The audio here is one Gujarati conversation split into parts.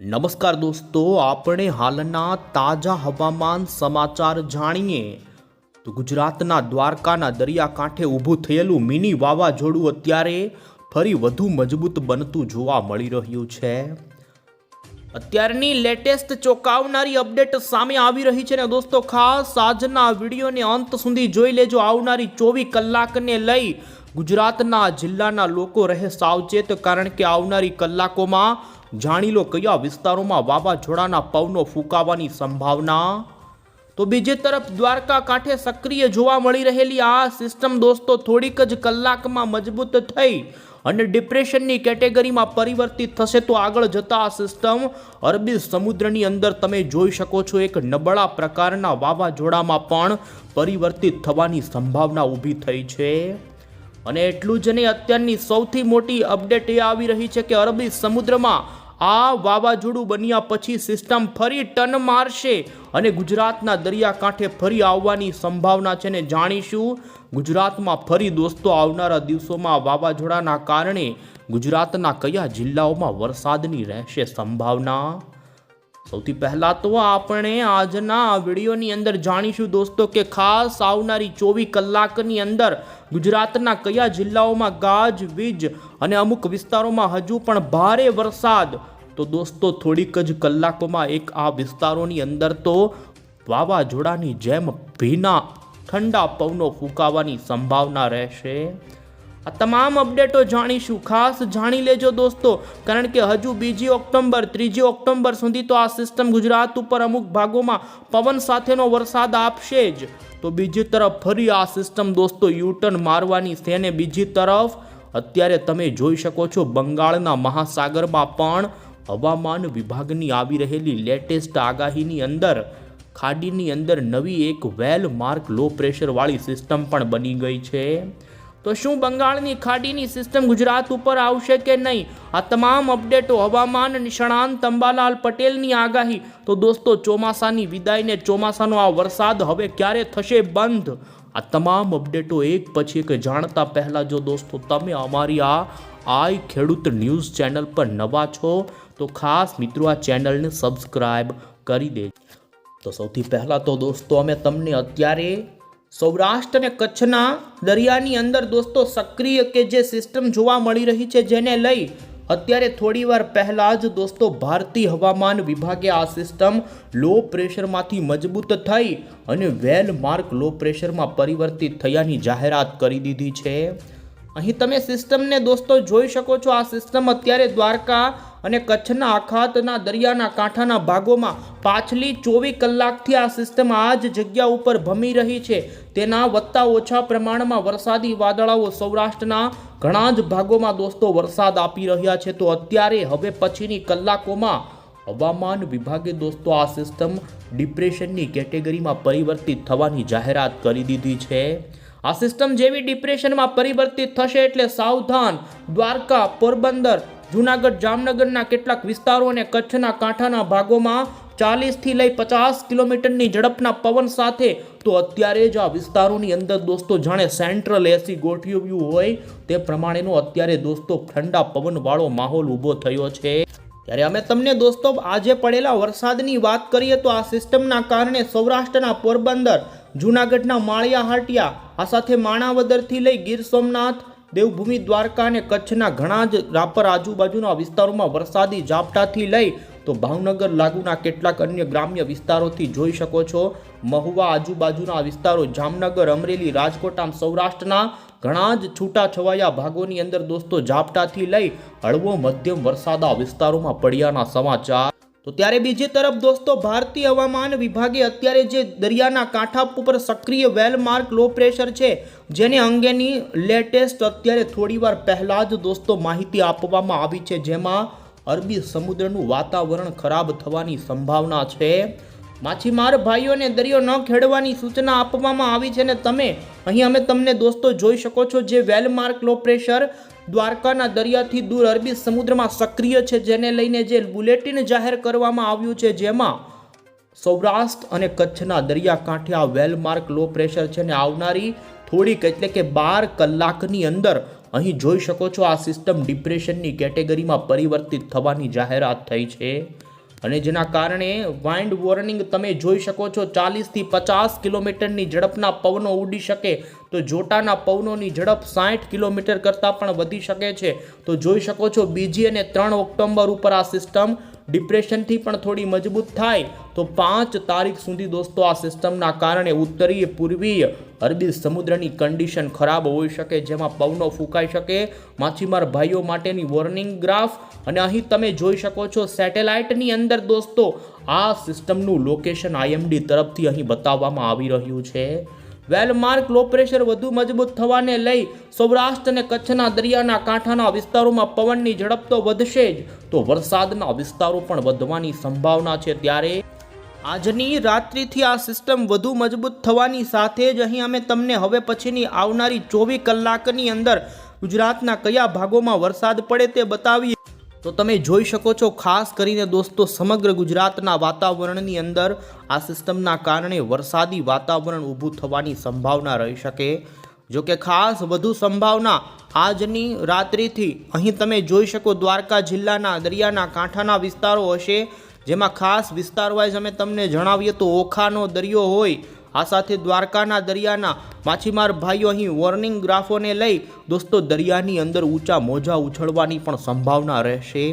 નમસ્કાર દોસ્તો, આપણે હાલના તાજા હવામાન સમાચાર જાણીએ. તો ગુજરાતના દ્વારકાના દરિયાકાંઠે ઊભું થયેલું મિની વાવાઝોડું અત્યારે ફરી વધુ મજબૂત બનતું જોવા મળી રહ્યું છે. અત્યારની લેટેસ્ટ ચોંકાવનારી અપડેટ સામે આવી રહી છે ને દોસ્તો, ખાસ આજના વિડીયોને અંત સુધી જોઈ લેજો. આવનારી ચોવીસ કલાકને લઈ ગુજરાતના જિલ્લાના લોકો રહે સાવચેત, કારણ કે આવનારી કલાકોમાં જાણી લો કયા વિસ્તારોમાં વાવાઝોડાના પવનો ફૂંકાવાની સંભાવના? તો બીજી તરફ દ્વારકા કાંઠે સક્રિય જોવા મળી રહેલી આ સિસ્ટમ દોસ્તો થોડીક જ કલાકમાં મજબૂત થઈ અને ડિપ્રેશનની કેટેગરીમાં પરિવર્તિત થશે તો આગળ જતા આ સિસ્ટમ અરબી સમુદ્રની અંદર તમે જોઈ શકો છો એક નબળા પ્રકારના વાવાઝોડામાં પણ પરિવર્તિત થવાની સંભાવના ઊભી થઈ છે. અને એટલું જ નહીં, અત્યારની સૌથી મોટી અપડેટ એ આવી રહી છે કે અરબી સમુદ્રમાં આ વાવાઝોડું બન્યા પછી સિસ્ટમ ફરી ટન મારશે અને ગુજરાતના દરિયાકાંઠે ફરી આવવાની સંભાવના છે ને જાણીશું. ગુજરાતમાં ફરી દોસ્તો, આવનારા દિવસોમાં વાવાઝોડાના કારણે ગુજરાતના કયા જિલ્લાઓમાં વરસાદની રહેશે સંભાવના? સૌથી પહેલાં તો આપણે આજના વિડીયોની અંદર જાણીશું દોસ્તો કે ખાસ આવનારી ચોવીસ કલાકની અંદર ગુજરાતના કયા જિલ્લાઓમાં ગાજ વીજ અને અમુક વિસ્તારોમાં હજુ પણ ભારે વરસાદ તો દોસ્તો, થોડીક જ કલાકોમાં એક આ વિસ્તારોની અંદર તો વાવાઝોડાની જેમ ભીના ઠંડા પવનો ફૂંકાવાની સંભાવના રહેશે. આ તમામ અપડેટો જાણીશું. ખાસ જાણી લેજો દોસ્તો, કારણ કે હજુ બીજી ઓક્ટોબર ત્રીજી ઓક્ટોબર સુધી તો આ સિસ્ટમ ગુજરાત ઉપર અમુક ભાગોમાં પવન સાથેનો વરસાદ આપશે જ. તો બીજી તરફ ફરી આ સિસ્ટમ દોસ્તો યુટર્ન મારવાની છે ને બીજી તરફ. અત્યારે તમે જોઈ શકો છો બંગાળના મહાસાગરમાં પણ હવામાન વિભાગની આવી રહેલી લેટેસ્ટ આગાહીની અંદર, ખાડીની અંદર નવી એક વેલ માર્ક લો પ્રેશરવાળી સિસ્ટમ પણ બની ગઈ છે. તો શું બંગાળની ખાડીની સિસ્ટમ ગુજરાત ઉપર આવશે કે નહીં? આ તમામ અપડેટો હવામાન નિષ્ણાંત અંબાલાલ પટેલની આગાહી. તો દોસ્તો, ચોમાસાની વિદાયને ચોમાસાનો આ વરસાદ હવે ક્યારે થશે બંધ? આ તમામ અપડેટો એક પછી એક જાણતા પહેલાં જો દોસ્તો તમે અમારી આ આઈ ખેડૂત ન્યૂઝ ચેનલ પર નવા છો, તો ખાસ મિત્રો આ ચેનલને સબસ્ક્રાઈબ કરી દેજો. તો સૌથી પહેલાં તો દોસ્તો અમે તમને અત્યારે સૌરાષ્ટ્ર અને કચ્છના દરિયાની અંદર દોસ્તો સક્રિય કે જે સિસ્ટમ જોવા મળી રહી છે, જેને લઈ અત્યારે થોડીવાર પહેલાં જ દોસ્તો ભારતીય હવામાન વિભાગે આ સિસ્ટમ લો પ્રેશરમાંથી મજબૂત થઈ અને વેલ માર્ક લો પ્રેશરમાં પરિવર્તિત થયાની જાહેરાત કરી દીધી છે. અહીં તમે સિસ્ટમને દોસ્તો જોઈ શકો છો, આ સિસ્ટમ અત્યારે દ્વારકા અને કચ્છના અખાતના દરિયાના કાંઠાના ભાગોમાં પાછલી ચોવીસ કલાકથી આ સિસ્ટમ આ જ જગ્યા ઉપર ભમી રહી છે. તેના વત્તા ઓછા પ્રમાણમાં વરસાદી વાદળાઓ સૌરાષ્ટ્રના ઘણા જ ભાગોમાં દોસ્તો વરસાદ આપી રહ્યા છે. તો અત્યારે હવે પછીની કલાકોમાં હવામાન વિભાગે દોસ્તો આ સિસ્ટમ ડિપ્રેશનની કેટેગરીમાં પરિવર્તિત થવાની જાહેરાત કરી દીધી છે. આ સિસ્ટમ જેવી ડિપ્રેશનમાં પરિવર્તિત થશે એટલે સાવધાન દ્વારકા પોરબંદર જૂનાગઢ જામનગરના કેટલાક વિસ્તારો અને કચ્છના કાંઠાના ભાગોમાં ચાલીસથી લઈ પચાસ કિલોમીટરની ઝડપના પવન સાથે, તો અત્યારે જ આ વિસ્તારોની અંદર દોસ્તો જાણે સેન્ટ્રલ એસી ગોઠવ્યું હોય, તે પ્રમાણેનો અત્યારે દોસ્તો ઠંડા પવનવાળો માહોલ ઊભો થયો છે. ત્યારે અમે તમને દોસ્તો આજે પડેલા વરસાદની વાત કરીએ, તો આ સિસ્ટમના કારણે સૌરાષ્ટ્રના પોરબંદર, જૂનાગઢના માળિયા હાટિયા આ સાથે માણાવદરથી લઈ ગીર સોમનાથ દેવભૂમિ દ્વારકા અને કચ્છના ઘણા જ રાપર આજુબાજુના વિસ્તારોમાં વરસાદી ઝાપટાથી લઈ તો ભાવનગર લાગુના કેટલાક અન્ય ગ્રામ્ય વિસ્તારોથી જોઈ શકો છો. મહુવા આજુબાજુના વિસ્તારો જામનગર, અમરેલી, રાજકોટ આમ સૌરાષ્ટ્રના ઘણા જ છૂટા છવાયા ભાગોની અંદર દોસ્તો ઝાપટાથી લઈ હળવો મધ્યમ વરસાદ વિસ્તારોમાં પડ્યાના સમાચાર તો ત્યારે બીજી તરફ દોસ્તો, ભારતીય હવામાન વિભાગે અત્યારે જે દરિયાના કાંઠા ઉપર સક્રિય વેલમાર્ક લો પ્રેશર છે, જેને અંગેની લેટેસ્ટ અત્યારે થોડીવાર પહેલાં જ દોસ્તો માહિતી આપવામાં આવી છે, જેમાં અરબી સમુદ્રનું વાતાવરણ ખરાબ થવાની સંભાવના છે. માછીમાર ભાઈઓને દરિયો ન ખેડવાની સૂચના આપવામાં આવી છે ને તમે, અહીં અમે તમને દોસ્તો જોઈ શકો છો જે વેલમાર્ક લો પ્રેશર દ્વારકાના દરિયાથી દૂર અરબી સમુદ્રમાં સક્રિય છે, જેને લઈને જે બુલેટિન જાહેર કરવામાં આવ્યું છે, જેમાં સૌરાષ્ટ્ર અને કચ્છના દરિયાકાંઠે આ વેલમાર્ક લો પ્રેશર છે ને આવનારી થોડીક એટલે કે બાર કલાકની અંદર અહીં જોઈ શકો છો આ સિસ્ટમ ડિપ્રેશનની કેટેગરીમાં પરિવર્તિત થવાની જાહેરાત થઈ છે. અને જેના કારણે વાઇન્ડ વોર્નિંગ તમે જોઈ શકો છો, ચાલીસથી પચાસ કિલોમીટરની ઝડપના પવનો ઉડી શકે. તો જોટાના પવનોની ઝડપ સાઠ કિલોમીટર કરતાં પણ વધી શકે છે. તો જોઈ શકો છો, બીજી અને ત્રણ ઓક્ટોબર ઉપર આ સિસ્ટમ ડિપ્રેશનથી પણ થોડી મજબૂત થાય, તો પાંચ તારીખ સુધી દોસ્તો આ સિસ્ટમના કારણે ઉત્તરીય, પૂર્વીય અરબી સમુદ્રની કન્ડિશન ખરાબ હોઈ શકે, જેમાં પવનો ફૂંકાઈ શકે. માછીમાર ભાઈઓ માટેની વોર્નિંગ ગ્રાફ અને અહીં તમે જોઈ શકો છો સેટેલાઇટની અંદર દોસ્તો આ સિસ્ટમનું લોકેશન આઈએમડી તરફથી અહીં બતાવવામાં આવી રહ્યું છે. વેલમાર્ક લો પ્રેશર વધુ મજબૂત થવાને લઈ સૌરાષ્ટ્ર અને કચ્છના દરિયાના કાંઠાના વિસ્તારોમાં પવનની ઝડપ તો વધશે જ. તો વરસાદના વિસ્તારો પણ વધવાની સંભાવના છે ત્યારે. આજની રાત્રિથી આ સિસ્ટમ વધુ મજબૂત થવાની સાથે જ અહીં અમે તમને હવે પછીની આવનારી ચોવીસ કલાકની અંદર ગુજરાતના કયા ભાગોમાં વરસાદ પડે તે બતાવીએ. તો તમે જોઈ શકો છો, ખાસ કરીને દોસ્તો, સમગ્ર ગુજરાતના વાતાવરણની અંદર આ સિસ્ટમના કારણે વરસાદી વાતાવરણ ઊભું થવાની સંભાવના રહી શકે. જો કે ખાસ વધુ સંભાવના આજની રાત્રિથી અહીં તમે જોઈ શકો દ્વારકા જિલ્લાના, દરિયાના, કાંઠાના વિસ્તારો હશે. જેમાં ખાસ વિસ્તાર વાઇઝ અમે તમને જણાવીએ તો ઓખાનો દરિયો હોય આ સાથે દ્વારકાના દરિયાના માછીમાર ભાઈઓ અહીં વોર્નિંગ ગ્રાફોને લઈ દોસ્તો દરિયાની અંદર ઊંચા મોજા ઉછળવાની પણ સંભાવના રહેશે.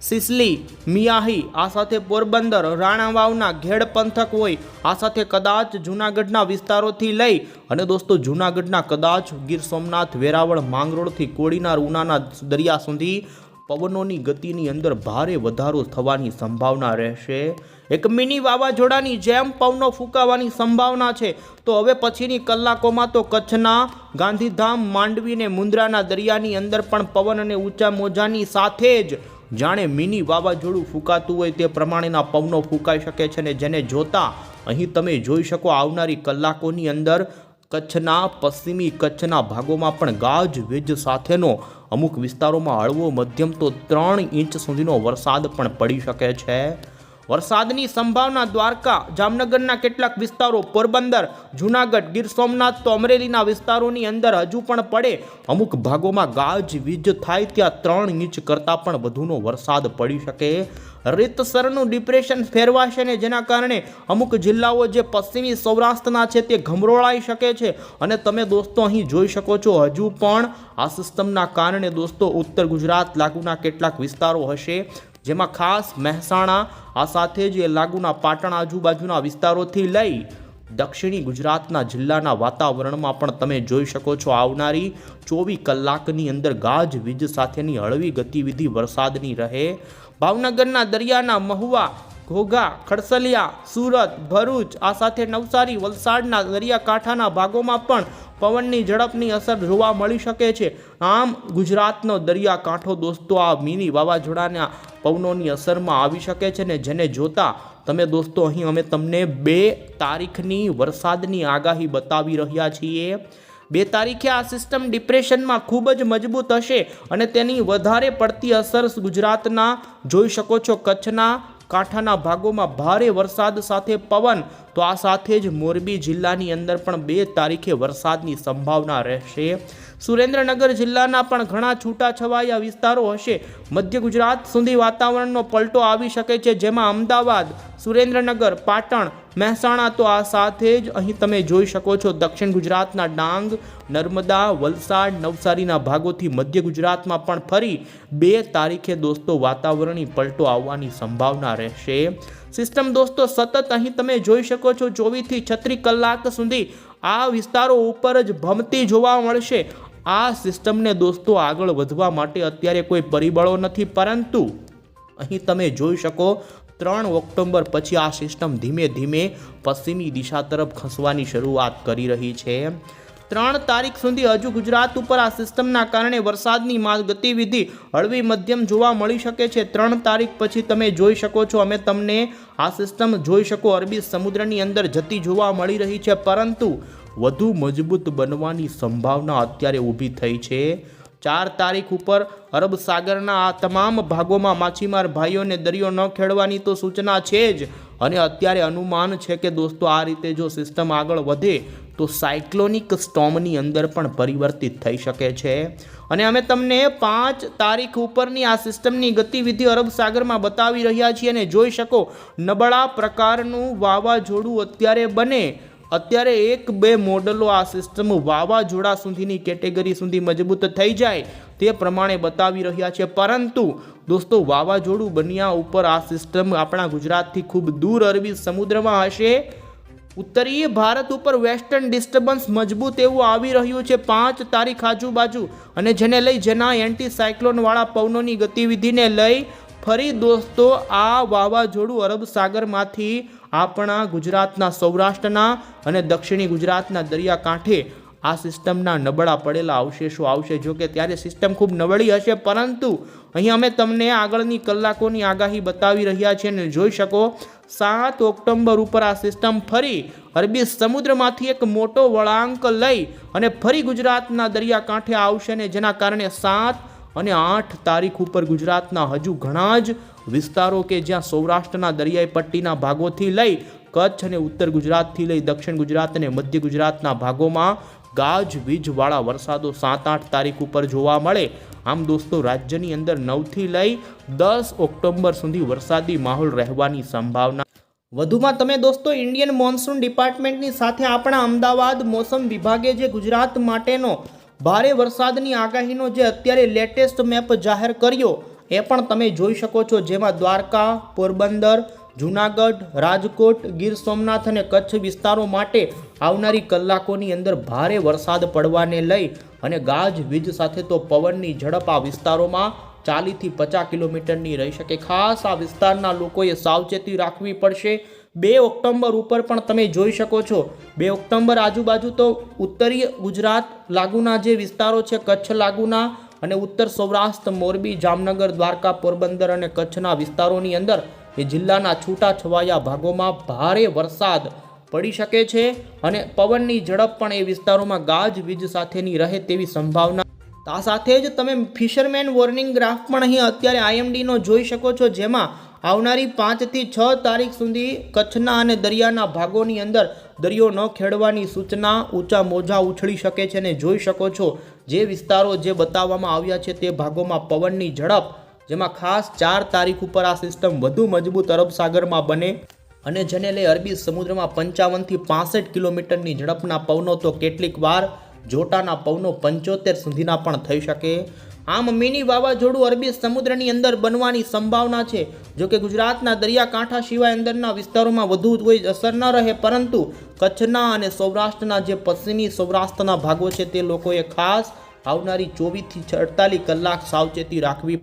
સિસલી, મિયાહી, આ સાથે પોરબંદર, રાણાવાવના ઘેડ પંથક હોય, આ સાથે કદાચ જૂનાગઢના વિસ્તારોથી લઈ અને દોસ્તો જૂનાગઢના કદાચ ગીર સોમનાથ, વેરાવળ, માંગરોળથી કોડીનાર, ઉનાના દરિયા સુધી પવનોની ગતિની અંદર ભારે વધારો થવાની સંભાવના રહેશે. એક મિની વાવાઝોડાની જેમ પવનો ફૂંકાવાની સંભાવના છે. તો હવે પછીની કલાકોમાં તો કચ્છના ગાંધીધામ માંડવીને મુંદ્રાના દરિયાની અંદર પણ પવન અને ઊંચા મોજાની સાથે જ જાણે મિની વાવાઝોડું ફૂંકાતું હોય તે પ્રમાણેના પવનો ફૂંકાઈ શકે છે ને જેને જોતા અહીં તમે જોઈ શકો આવનારી કલાકોની અંદર કચ્છના પશ્ચિમી કચ્છના ભાગોમાં પણ ગાજ, વીજ સાથેનો અમુક વિસ્તારોમાં હળવો મધ્યમ તો ત્રણ ઇંચ સુધીનો વરસાદ પણ પડી શકે છે. વરસાદની સંભાવના દ્વારકા, જામનગરના કેટલાક વિસ્તારો, પોરબંદર, જૂનાગઢ, ગીર સોમનાથ તો અમરેલીના વિસ્તારોની અંદર હજુ પણ પડે. અમુક ભાગોમાં ગાજ, વીજ થાય ત્યાં ત્રણ ઇંચ કરતાં પણ વધુનો વરસાદ પડી શકે. રીતસરનું ડિપ્રેશન ફેરવાશે ને જેના કારણે અમુક જિલ્લાઓ જે પશ્ચિમી સૌરાષ્ટ્રના છે તે ગમરોળાઈ શકે છે. અને તમે દોસ્તો અહીં જોઈ શકો છો, હજુ પણ આ સિસ્ટમના કારણે દોસ્તો ઉત્તર ગુજરાત લાગુના કેટલાક વિસ્તારો હશે. જેમાં ખાસ મહેસાણા, આ સાથે જ લાગુના પાટણ આજુબાજુના વિસ્તારોથી લઈ દક્ષિણી ગુજરાતના જિલ્લાના વાતાવરણમાં પણ તમે જોઈ શકો છો આવનારી ચોવીસ કલાકની અંદર ગાજ વીજ સાથેની હળવી ગતિવિધિ વરસાદની રહે. ભાવનગરના દરિયાના મહુવા, ઘોઘા, ખડસલિયા, સુરત, ભરૂચ, આ સાથે નવસારી, વલસાડના દરિયાકાંઠાના ભાગોમાં પણ પવનની ઝડપની અસર જોવા મળી શકે છે. આમ, ગુજરાતનો દરિયાકાંઠો દોસ્તો, આ મિની વાવાઝોડાના પવનોની અસરમાં આવી શકે છે ને જેને જોતા તમે દોસ્તો, અહીં અમે તમને બે તારીખની વરસાદની આગાહી બતાવી રહ્યા છીએ. બે તારીખે આ સિસ્ટમ ડિપ્રેશનમાં ખૂબ જ મજબૂત હશે અને તેની વધારે પડતી અસર ગુજરાતના, જોઈ શકો છો કચ્છના કાંઠાના ભાગોમાં ભારે વરસાદ સાથે પવન. તો આ સાથે જ મોરબી જિલ્લાની અંદર પણ બે તારીખે વરસાદની સંભાવના રહેશે. સુરેન્દ્રનગર જિલ્લાના પણ ઘણા છૂટાછવાયા વિસ્તારો હશે. મધ્ય ગુજરાત સુધી વાતાવરણનો પલટો આવી શકે છે, જેમાં અમદાવાદ, સુરેન્દ્રનગર, પાટણ, મહેસાણા તો આ સાથે જ અહીં તમે જોઈ શકો છો. દક્ષિણ ગુજરાતના ડાંગ, નર્મદા, વલસાડ, નવસારીના ભાગોથી મધ્ય ગુજરાતમાં પણ ફરી બે તારીખે દોસ્તો વાતાવરણી પલટો આવવાની સંભાવના રહેશે. સિસ્ટમ દોસ્તો સતત અહીં તમે જોઈ શકો છો, ચોવીસથી છત્રીસ કલાક સુધી આ વિસ્તારો ઉપર જ ભમતી જોવા મળશે. આ સિસ્ટમને દોસ્તો આગળ વધવા માટે અત્યારે કોઈ પરિબળો નથી, પરંતુ અહીં તમે જોઈ શકો ત્રણ ઓક્ટોબર પછી આ સિસ્ટમ ધીમે ધીમે પશ્ચિમી દિશા તરફ ખસવાની શરૂઆત કરી રહી છે. ત્રણ તારીખ સુધી હજુ ગુજરાત ઉપર આ સિસ્ટમના કારણે વરસાદની માલ ગતિવિધિ હળવી મધ્યમ જોવા મળી શકે છે. ત્રણ તારીખ પછી તમે જોઈ શકો છો, અમે તમને આ સિસ્ટમ જોઈ શકો, અરબી સમુદ્રની અંદર જતી જોવા મળી રહી છે. પરંતુ વધુ મજબૂત બનવાની સંભાવના અત્યારે ઊભી થઈ છે. ચાર તારીખ ઉપર અરબ સાગરના આ તમામ ભાગોમાં માછીમાર ભાઈઓને દરિયો ન ખેડવાની તો સૂચના છે જ. અને અત્યારે અનુમાન છે કે દોસ્તો, આ રીતે જો સિસ્ટમ આગળ વધે તો સાયક્લોનિક સ્ટોમની અંદર પણ પરિવર્તિત થઈ શકે છે. અને અમે તમને પાંચ તારીખ ઉપરની આ સિસ્ટમની ગતિવિધિ અરબ સાગરમાં બતાવી રહ્યા છીએ અને જોઈ શકો, નબળા પ્રકારનું વાવાઝોડું અત્યારે બને. અત્યારે એક બે મોડલો આ સિસ્ટમ વાવાઝોડા સુધીની કેટેગરી સુધી મજબૂત થઈ જાય તે પ્રમાણે બતાવી રહ્યા છે. પરંતુ દોસ્તો, વાવાઝોડું બન્યા ઉપર આ સિસ્ટમ આપણા ગુજરાતથી ખૂબ દૂર અરબી સમુદ્રમાં હશે. ઉત્તરીય ભારત ઉપર વેસ્ટર્ન ડિસ્ટર્બન્સ મજબૂત એવું આવી રહ્યું છે. પાંચ તારીખ આજુબાજુ અને જેને લઈ જેના એન્ટી સાયક્લોનવાળા પવનોની ગતિવિધિને લઈ ફરી દોસ્તો, આ વાવાઝોડું અરબ સાગરમાંથી આપણા ગુજરાતના સૌરાષ્ટ્રના અને દક્ષિણી ગુજરાતના દરિયાકાંઠે આ સિસ્ટમના નબળા પડેલા અવશેષો આવશે. જો કે ત્યારે સિસ્ટમ ખૂબ નબળી હશે, પરંતુ અહીં અમે તમને આગળની કલાકોની આગાહી બતાવી રહ્યા છીએ અને જોઈ શકો, સાત ઓક્ટોબર ઉપર આ સિસ્ટમ ફરી અરબી સમુદ્રમાંથી એક મોટો વળાંક લઈ અને ફરી ગુજરાતના દરિયાકાંઠે આવશે ને જેના કારણે સાત અને આઠ તારીખ ઉપર ગુજરાતના હજુ ઘણા જ વિસ્તારો કે જ્યાં સૌરાષ્ટ્રના દરિયાઈ પટ્ટીના ભાગોથી લઈ કચ્છ અને ઉત્તર ગુજરાતથી લઈ દક્ષિણ ગુજરાત અને મધ્ય ગુજરાતના ભાગોમાં ગાજવીજવાળા વરસાદો સાત આઠ તારીખ ઉપર જોવા મળે. આમ દોસ્તો, રાજ્યની અંદર નવથી લઈ દસ ઓક્ટોબર સુધી વરસાદી માહોલ રહેવાની સંભાવના. વધુમાં તમે દોસ્તો, ઇન્ડિયન મોન્સૂન ડિપાર્ટમેન્ટની સાથે આપણા અમદાવાદ મોસમ વિભાગે જે ગુજરાત માટેનો ભારે વરસાદની આગાહીનો જે અત્યારે લેટેસ્ટ મેપ જાહેર કર્યો, એ પણ તમે જોઈ શકો છો. જેમાં દ્વારકા, પોરબંદર, જૂનાગઢ, રાજકોટ, ગીર સોમનાથ અને કચ્છ વિસ્તારો માટે આવનારી કલાકોની અંદર ભારે વરસાદ પડવાને લઈ અને ગાજવીજ સાથે તો પવનની ઝડપ આ વિસ્તારોમાં ચાલીસથી પચાસ કિલોમીટરની રહી શકે. ખાસ આ વિસ્તારના લોકોએ સાવચેતી રાખવી પડશે. બે ઓક્ટોબર ઉપર પણ તમે જોઈ શકો છો. બે ઓક્ટોબર આજુબાજુ તો ઉત્તરીય ગુજરાત લાગુના જે વિસ્તારો છે, કચ્છ લાગુના અને ઉત્તર સૌરાષ્ટ્ર, મોરબી, જામનગર, દ્વારકા, પોરબંદર અને કચ્છના વિસ્તારોની અંદર એ જિલ્લાના છૂટાછવાયા ભાગોમાં ભારે વરસાદ પડી શકે છે અને પવનની ઝડપ પણ એ વિસ્તારોમાં ગાજવીજ સાથેની રહે તેવી સંભાવના. આ સાથે જ તમે ફિશરમેન વોર્નિંગ ગ્રાફ પણ અહીં અત્યારે આઈએમડીનો જોઈ શકો છો, જેમાં આવનારી પાંચથી છ તારીખ સુધી કચ્છના અને દરિયાના ભાગોની અંદર દરિયો ન ખેડવાની સૂચના ઊંચા મોજા ઉછળી શકે છે અને જોઈ શકો છો જે વિસ્તારો જે બતાવવામાં આવ્યા છે તે ભાગોમાં પવનની ઝડપ, જેમાં ખાસ ચાર તારીખ ઉપર આ સિસ્ટમ વધુ મજબૂત અરબ સાગરમાં બને અને જેને લઈ અરબી સમુદ્રમાં પંચાવનથી પાસઠ કિલોમીટરની ઝડપના પવનો તો કેટલીક વાર જોટાના પવનો પંચોતેર સુધીના પણ થઈ શકે. આમ મિની વાવાઝોડું અરબી સમુદ્રની અંદર બનવાની સંભાવના છે. જો કે ગુજરાતના દરિયાકાંઠા સિવાય અંદરના વિસ્તારોમાં વધુ કોઈ અસર ન રહે, પરંતુ કચ્છના અને સૌરાષ્ટ્રના જે પશ્ચિમી સૌરાષ્ટ્રના ભાગો છે તે લોકોએ ખાસ આવનારી ચોવીસથી અડતાલીસ કલાક સાવચેતી રાખવી